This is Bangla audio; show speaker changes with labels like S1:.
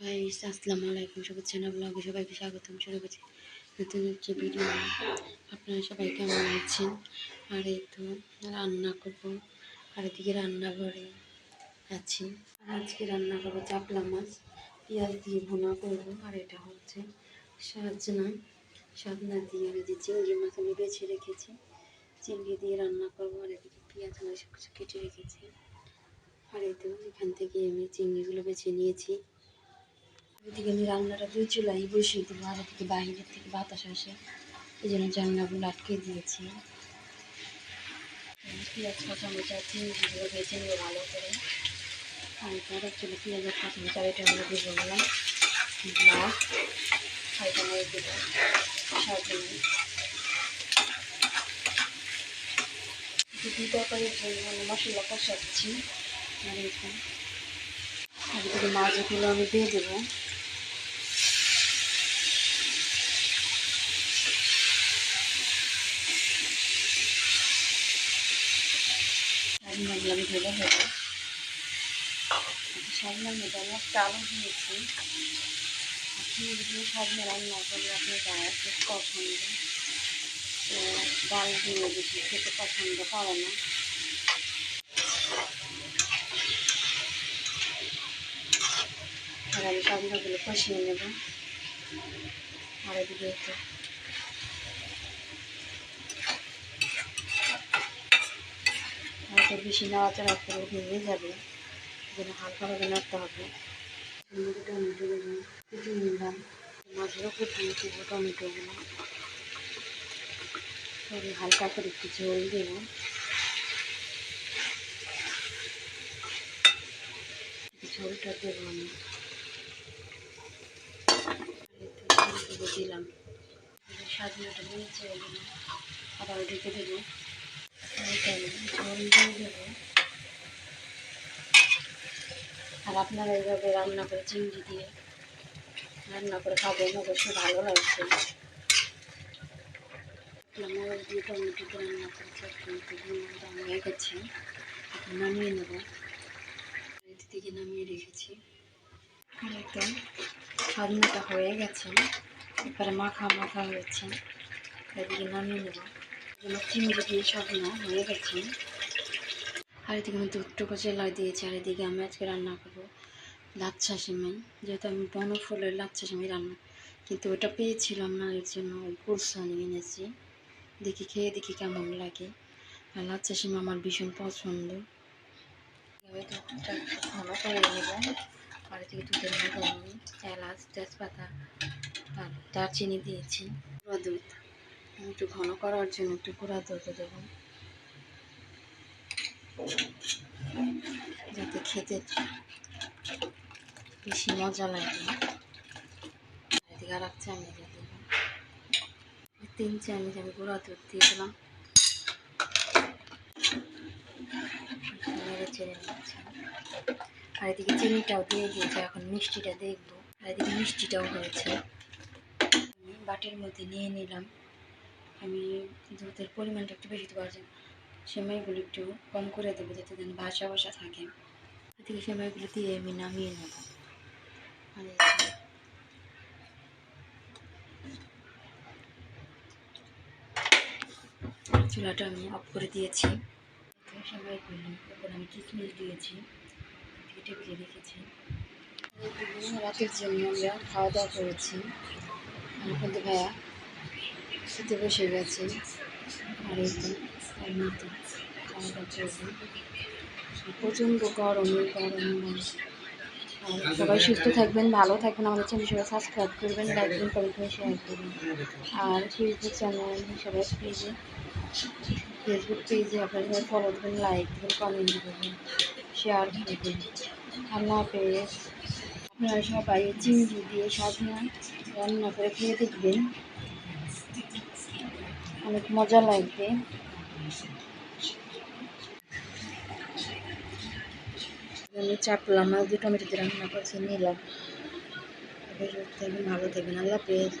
S1: গাইস, আসসালামু আলাইকুম। শুভেচ্ছা ব্লগে সবাইকে স্বাগতম। শুরু করছি নতুন একটি ভিডিও আপনারা সবাই কেমন আছেন? আর এই তো রান্না করব। আর এদিকে রান্নাঘরে আছি। আজকে রান্না করব চাপলা মাছ। পেঁয়াজ দিয়ে ভুনা করব। আর এটা হচ্ছে সাজনা। সাজনা দিয়ে আমি যে চিংড়ি মাছ আমি বেছে রেখেছি। চিংড়ি দিয়ে রান্না করব। আর এদিকে পেঁয়াজ সব কিছু কেটে রেখেছি। আর এই তো এখান থেকে আমি চিংড়িগুলো বেছে নিয়েছি। এদিকে আমি রান্নাটা দুই চুলাই বসিয়ে দেবো আর এদিকে বাইরের থেকে বাতাস আসে। এই জন্য জানলাগুলো আটকে দিয়েছি। পেঁয়াজ নেব ভালো করে। বললাম দেবো মশলা কষাচ্ছি। আর মাছগুলো আমি দিয়ে দেবো। ঢেলে দেবো শাড়ির মধ্যে আমি একটা আলু দিয়েছি আপনি যদি শাড়ি রান্না করলে আপনি যারা খুব পছন্দ। তো ডাল দিয়ে বেশি খেতে পছন্দ করে না। আর আমি শাড়িগুলো কষিয়ে নেব। আর এদিকে হয়তো বেশি নাড়াচাড়া করে ভেঙে যাবে, যেন হালকাভাবে নাড়তে হবে। টমেটো কুচি নিলাম দেবো টমেটোগুলো তবে হালকা করে একটু ঝোল দেবো। ঝোলটা দেবো আমি। দিলাম। সাজিয়েটা নিয়েছে ওগুলো আবার ঢেকে দেবো। আর আপনারা এইভাবে রান্না করে চিংড়ি দিয়ে রান্না করে খাবেন অবশ্যই ভালো লাগছে টমেটো রান্না করেছি টমেটো হয়ে গেছে নামিয়ে নেব। দিকে নামিয়ে রেখেছি। আর একদম সাজনাটা হয়ে গেছে। এবারে মাখা মাখা হয়েছে। এদিকে নামিয়ে নেব। জন্য চিংড়ি দিয়ে সাজনা হয়ে গেছে আর এদিকে আমি দুধটুকু চেলাই দিয়েছি আর এদিকে আমি আজকে রান্না করব। লাচ্ছা সেমাই যেহেতু আমি বনফুলের লাচ্ছা সেমাই রান্না, কিন্তু ওটা পেয়েছিলাম না, এর জন্য ওই কুরসা নিয়ে এনেছি। দেখি খেয়ে দেখি কেমন লাগে। আর লাচ্ছা সেমাই আমার ভীষণ পছন্দ। দুধটা ঘন করে নেব আর এদিকে দুধের মধ্যে আমি এলাচ, তেজপাতা আর দারচিনি দিয়েছি। দুধ। একটু ঘন করার জন্য একটু গুঁড়া দুধ দেবো। যাতে খেতে বেশি মজা লাগে। এদিকে এক চামচ তিন চামচ আমি গুঁড়া দুধ দিয়ে দিলাম। নিচ্ছি আর এদিকে চিনিটাও দিয়ে দিয়েছে, এখন মিষ্টিটা দেখব। আর এদিকে মিষ্টিটাও হয়েছে। আমি বাটির মধ্যে নিয়ে নিলাম। আমি দুধের পরিমাণটা একটু বেশি দেওয়ার জন্য সেমাইগুলো একটু কম করে দেবো যাতে যেন ভাসা ভাসা থাকে। এদিকে সেমাইগুলো দিয়ে আমি নামিয়ে নেব। আর চুলাটা আমি অফ করে দিয়েছি। সেমাইগুলো, এরপর আমি কিশমিশ দিয়েছি। টেবিলে রেখেছি। রাতের জন্য আমরা খাওয়া দাওয়া করেছি। আমি কিন্তু ভাইয়া শুতে বসে গেছে। আর এই প্রচণ্ড গরম গরম। আর সবাই সুস্থ থাকবেন, ভালো থাকবেন। আমাদের চ্যানেল সবাই সাবস্ক্রাইব করবেন লাইক করবেন কমেন্ট শেয়ার করবেন। আর ফেসবুক চ্যানেল সবাই পেজে ফেসবুক পেজে আপনারা সবাই ফলো দেবেন লাইক দেবেন কমেন্ট করবেন শেয়ার করবেন। আল্লাহ হাফেজ। আপনারা সবাই চিংড়ি দিয়ে সাজনা রান্না করে খেয়ে দেখবেন। অনেক মজা লাগবে আমি চাপলাম আর দুটো দিয়ে রান্না করছি, নিলাম। ভালো থাকবেন। আল্লাহ হাফেজ।